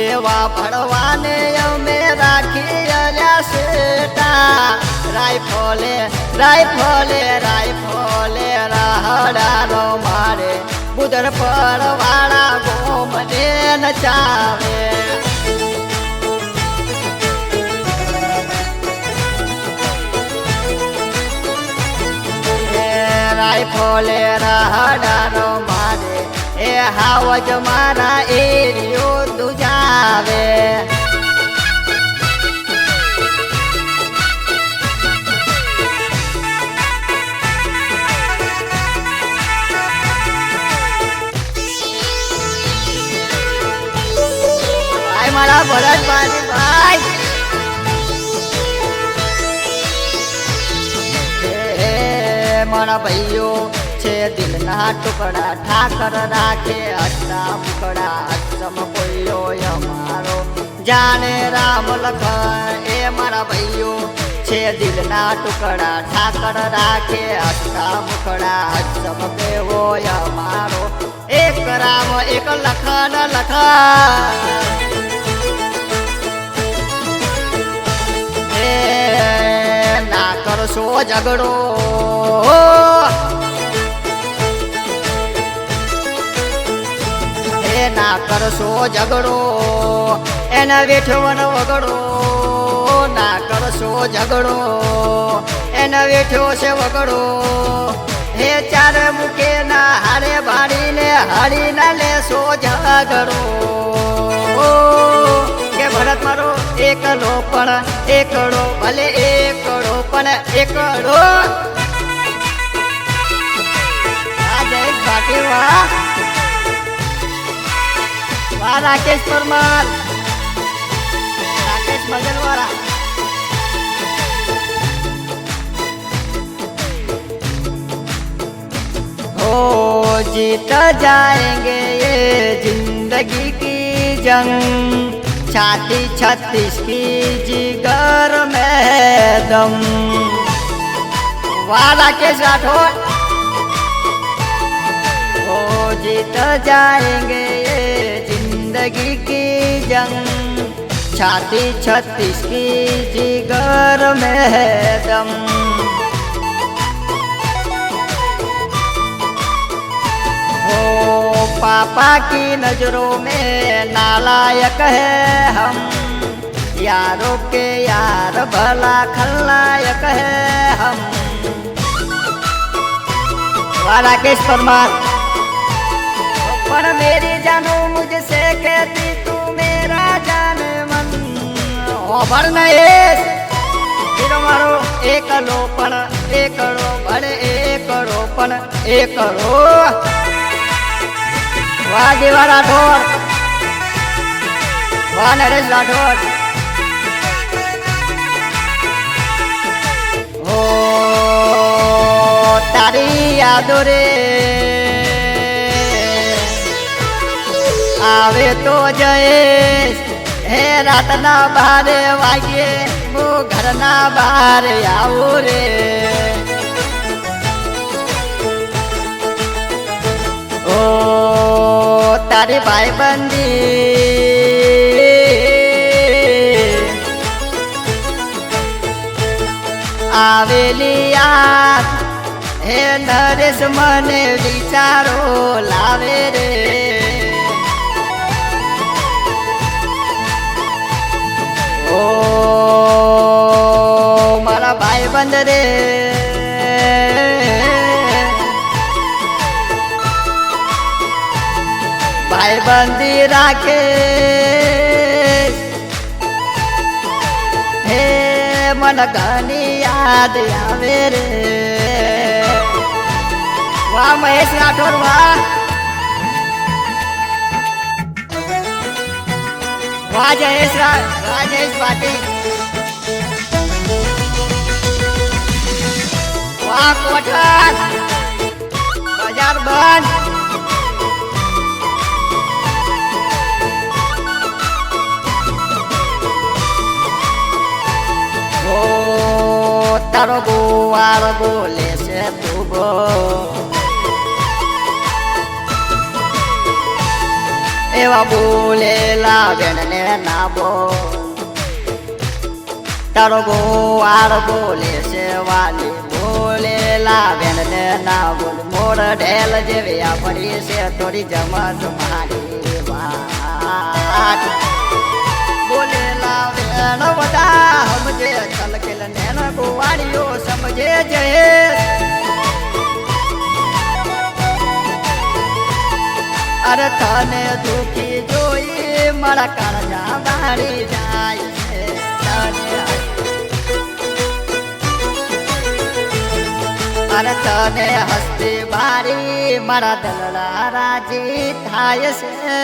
એવા ભણવાને અમે રાખી અલ્યા શેટા રાઈફોલે રાઈફોલે રાઈફોલે રાહડાનો મારે. બુદર પર વાળા ગોમને નચાવે. રાઈફોલે રાહડાનો મારે. એ હાવજ મારા એરિયો મારા ભરતભાઈ ભાઈ મારા ભાઈઓ છે દિલના ટુકડા ઠાકર રાખે હસતા ટુકડા અસમ કોઈયો અમારો જાણે રામ લખન એ મારા ભાઈઓ છે દિલના ટુકડા ઠાકર રાખે હસતા મુખડા અસમ કેવો અમારો એક રામ, એક લખન લખન કરશો ઝઘડો? એ ના કરશો ઝઘડો. એને વેઠવાનો વગડો. ના કરશો ઝઘડો. એને વેઠ્યો છે વગડો. હે ચાર મૂકે ના હારે ભાડીને હાડી ના લેશો ઝઘડો. કે ભરત મારો એકલો પણ એકડો ભલે એકડો પણ એકડો આ જય ઘાટી વાહ વાહ રાકેશ પરમાર રાકેશ મગનવાળા हो जीत जाएंगे ये जिंदगी की जंग छाती छत्तीस की जिगर में दम। वाह राकेश राठौर हो। जीत जाएँगे ज़िंदगी की जंग। छाती छत्तीस की जिगर में दम। पापा की नज़रों में नालायक है हम। यारों के यार भला खलनायक है हम। राकेश परमार, पर मेरी जानो मुझसे कहती, तू मेरा जान मन। भर नएश फिर मारो एक रोपण एक रोपण एक रोपण एक रो વાહ દેવા રાઠોડ. વાહ નરેશ રાઠોડ. ઓ તારી યાદો રે. આવે તો જયેશ હે રાતના બારે વાગે હું ઘરના બહાર આવું રે. તારી ભાઈ બંદી આવેલી યાદ હે નરેશ, મને વિચારો લાવે રે. ઓ મારા ભાઈ બંધ રે. બંધી રાખે. હે, મન ઘણી યાદ આવે રે. વાહ, મહેશ રાઠોડ, વાહ. વાહ, જયેશ રાજેશ પાટીલ. વાહ, કોઠાર. બજાર બંધ. તારો ગોવાર બોલે છે તું એવા બોલેલા બેનને ના બો તારો ગોવાર બોલે છે વાલી બોલેલા બેનને ના બોલ મોર ઢેલ જેવી આપણી છે, થોડી જમત મારી વાત. ગોવાળીઓ સમજે જયેશ અરે તને દુખી જોઈ મારા કાળજા વાળી જાય છે. અરે તને હસ્તી મારી મારા દલડા રાજી થાય છે.